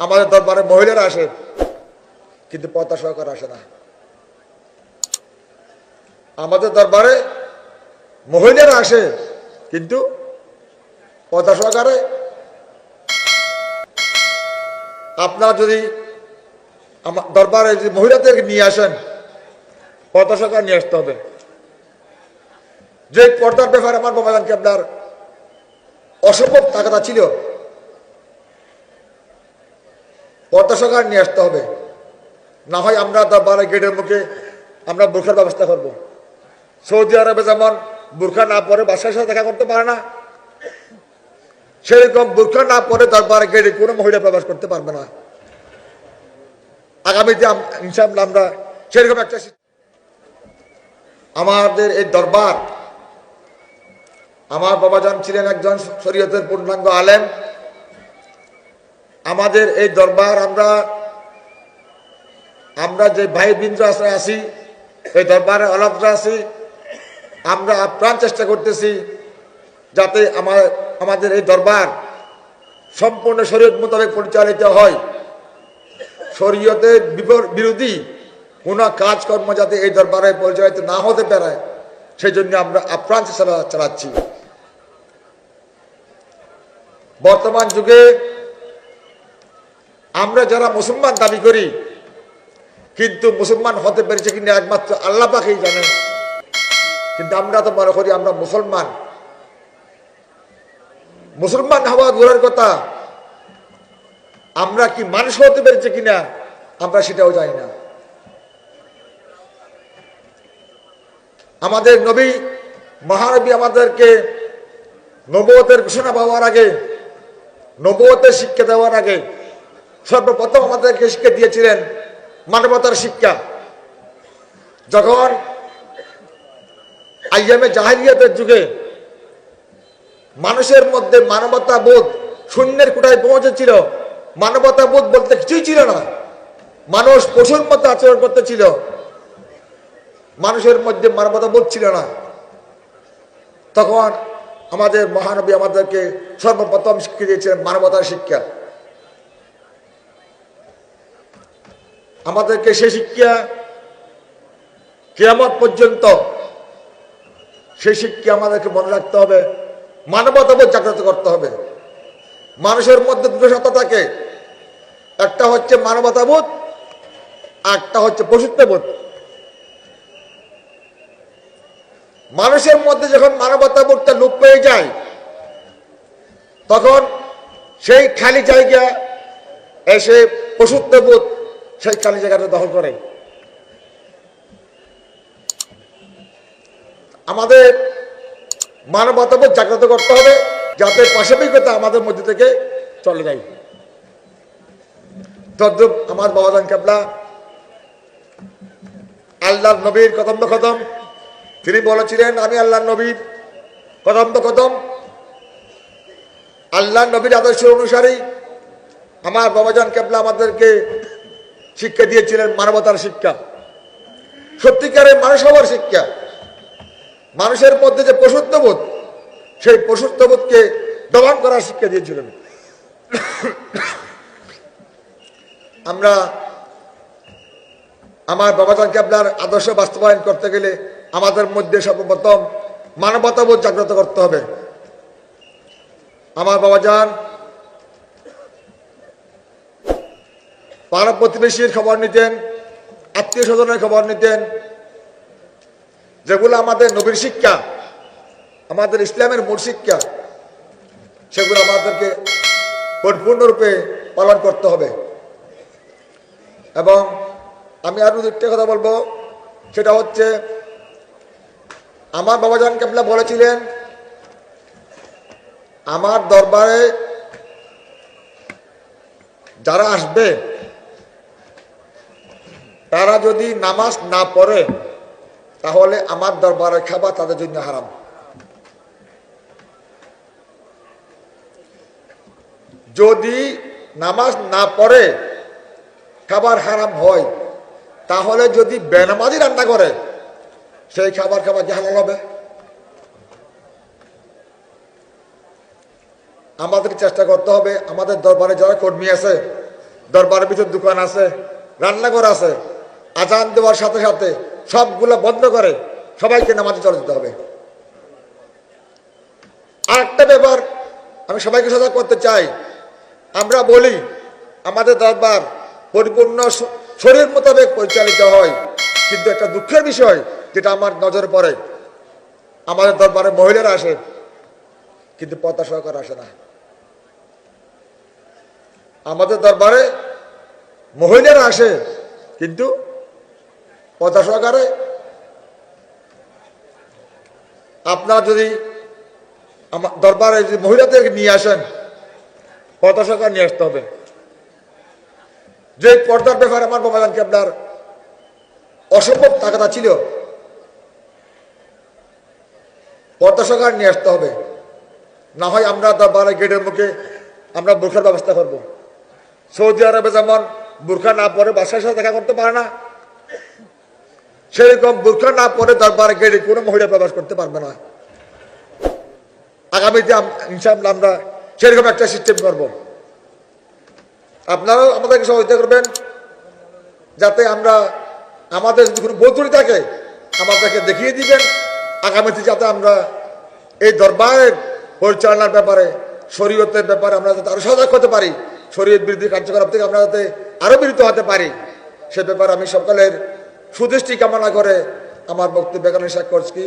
আমাদের দরবারে মহিলারা আসে, কিন্তু পর্দা সহকার আসে না। আমাদের দরবারে মহিলারা আসে, কিন্তু পর্দা সহকারে আপনারা যদি আমার দরবারে যদি মহিলাদেরকে নিয়ে আসেন পর্দা সহকার নিয়ে আসতে হবে। যে পর্দার ব্যাপারে আমার বাবা বাবাজানকে আপনার অসম্ভব তাকাতা ছিল সহকার নিয়ে আসতে হবে। না হয় আমরা দরবারে গেটের মুখে আমরা বোরখার ব্যবস্থা করব। সৌদি আরবে যেমন বোরখা না পরে বাসার সাথে দেখা করতে পারে না, সেরকম বোরখা না পরে দরবারে গেটে কোনো মহিলা প্রবেশ করতে পারবে না। আগামীতে ইনশাআল্লাহ আমরা সেরকম একটা আমাদের এই দরবার, আমার বাবাজান ছিলেন একজন শরীয়তের পূর্ণাঙ্গ আলেম। আমাদের এই দরবার আমরা আমরা যে ভাই বৃন্দ আশ্রয় আছি, এই দরবারে অলভরা আছি, আমরা আপ্রাণ চেষ্টা করতেছি যাতে আমার, আমাদের এই দরবার সম্পূর্ণ শরীয়ত মোতাবেক পরিচালিত হয়। শরীয়তের বিরোধী কোনো কাজকর্ম যাতে এই দরবারে পরিচালিত না হতে পারে সেই জন্য আমরা আপ্রাণ চেষ্টা চালাচ্ছি। বর্তমান যুগে আমরা যারা মুসলমান দাবি করি, কিন্তু মুসলমান হতে পেরেছে কিনা একমাত্র আল্লাহ পাকেই জানেন কিন্তু আমরা তো মনে করি আমরা মুসলমান। মুসলমান হওয়া দূরের কথা। আমরা কি মানুষ হতে পেরেছে কিনা, আমরা সেটাও জানি না। আমাদের নবী, মহানবী আমাদেরকে নবতের ঘোষণা পাওয়ার আগে নবতের শিক্ষা দেওয়ার আগে সর্বপ্রথম আমাদেরকে শিক্ষা দিয়েছিলেন মানবতার শিক্ষা। যখন আইয়ামে জাহিলিয়াতের যুগে মানুষের মধ্যে মানবতা বোধ শূন্যের কোটায় পৌঁছেছিল মানবতা বোধ বলতে কিছুই ছিল না। মানুষ পশুর মতো আচরণ করতেছিল, মানুষের মধ্যে মানবতা বোধ ছিল না। তখন আমাদের মহানবী আমাদেরকে সর্বপ্রথম শিক্ষা দিয়েছিলেন মানবতার শিক্ষা। আমাদেরকে সে শিক্ষা কেয়ামত পর্যন্ত সেই শিক্ষা আমাদেরকে মনে রাখতে হবে মানবতাবোধ জাগ্রত করতে হবে। মানুষের মধ্যে দুটো সত্তা থাকে, একটা হচ্ছে মানবতাবোধ একটা হচ্ছে পশুত্ববোধ। মানুষের মধ্যে যখন মানবতাবোধটা লোপ পেয়ে যায়, তখন সেই খালি জায়গা এসে পশুত্ববোধ সেই খালি জায়গাটা দখল করে। আমাদের মানবতাবোধ জাগ্রত করতে হবে, যাতে পাশাপাশিকতা আমাদের মধ্যে থেকে চলে যায়। তদ্রুপ আমার বাবাজান কাবলা, আল্লাহর নবীর কদম। তিনি বলেছিলেন, আমি আল্লাহর নবীর কদম কদম। আল্লাহর নবীর আদর্শ অনুসারী আমার বাবাজান কেবলা আমাদেরকে শিক্ষা দিয়েছিলেন মানবতার শিক্ষা। সত্যিকারের মানুষ হওয়ার শিক্ষা। মানুষের মধ্যে যে পশুত্ববোধ সেই পশুত্ববোধকে দমন করার শিক্ষা দিয়েছিলেন। আমরা, আমার বাবাজানকে আপনার আদর্শ বাস্তবায়ন করতে গেলে আমাদের মধ্যে সর্বপ্রথম মানবতাবোধ জাগ্রত করতে হবে। আমার বাবাজান পাড়া প্রতিবেশীর খবর নিতেন, আত্মীয় স্বজনের খবর নিতেন। যেগুলো আমাদের নবীর শিক্ষা, আমাদের ইসলামের মূল শিক্ষা, সেগুলো আমাদেরকে পরিপূর্ণরূপে পালন করতে হবে। এবং আমি আরও একটা কথা বলব, সেটা হচ্ছে, আমার বাবাজান কাবলা বলেছিলেন, আমার দরবারে যারা আসবে তারা যদি নামাজ না পড়ে, তাহলে আমার দরবারে খাবার তাদের জন্য হারাম। যদি নামাজ না পড়ে, খাবার হারাম হয়, তাহলে যদি বেনামাজি রান্না করে, সেই খাবার খাবার কি হবে? আমাদের চেষ্টা করতে হবে, আমাদের দরবারে যারা কর্মী আছে, দরবারের ভিতর দোকান আছে, রান্নাঘর আছে আজান দেওয়ার সাথে সাথে সবগুলো বন্ধ করে সবাইকে নামাজে চলে যেতে হবে। আর একটা ব্যাপার আমি সবাইকে সজাগ করতে চাই। আমরা বলি, আমাদের দরবার পরিপূর্ণ শরীর মোতাবেক পরিচালিত হয়। কিন্তু একটা দুঃখের বিষয় যেটা আমার নজরে পড়ে, আমাদের দরবারে মহিলারা আসে, কিন্তু পদ্মা সহকার আসে না। আমাদের দরবারে মহিলারা আসে, কিন্তু পদ্মা সহকারে আপনারা যদি আমার দরবারে যদি মহিলাদেরকে নিয়ে আসেন পদ্মা সরকার নিয়ে আসতে হবে। যে পর্দার ব্যাপারে আমার বাবাজানকে আপনার অসম্ভব টাকাটা ছিল পদ্মা সরকার নিয়ে আসতে হবে। না হয় আমরা দরবারে গেটের মুখে আমরা বোরখার ব্যবস্থা করব। সৌদি আরবে যেমন বোরখা না পরে বাসার সাথে দেখা করতে পারে না। সেরকম বোরখা না পরে দরবারে গেটে কোনো মহিলা প্রবেশ করতে পারবে না। আগামীতে ইনশাআল্লাহ আমরা সেরকম একটা সিস্টেম করব। আপনারাও আমাদেরকে সহযোগিতা করবেন, যাতে আমরা আমাদের যদি কোনো বৌতরি থাকে, আমাদেরকে দেখিয়ে দিবেন। আগামীতে যাতে আমরা এই দরবারের পরিচালনার ব্যাপারে, শরীয়তের ব্যাপারে আমরা যাতে আরও সজাগ হতে পারি, শরীয়ত বিরোধী কার্যকলাপ থেকে আমরা যাতে আরও বিরত হতে পারি, সে ব্যাপারে আমি সকলের সুদৃষ্টি কামনা করে আমার বক্তব্য এখানে শেষ করছি।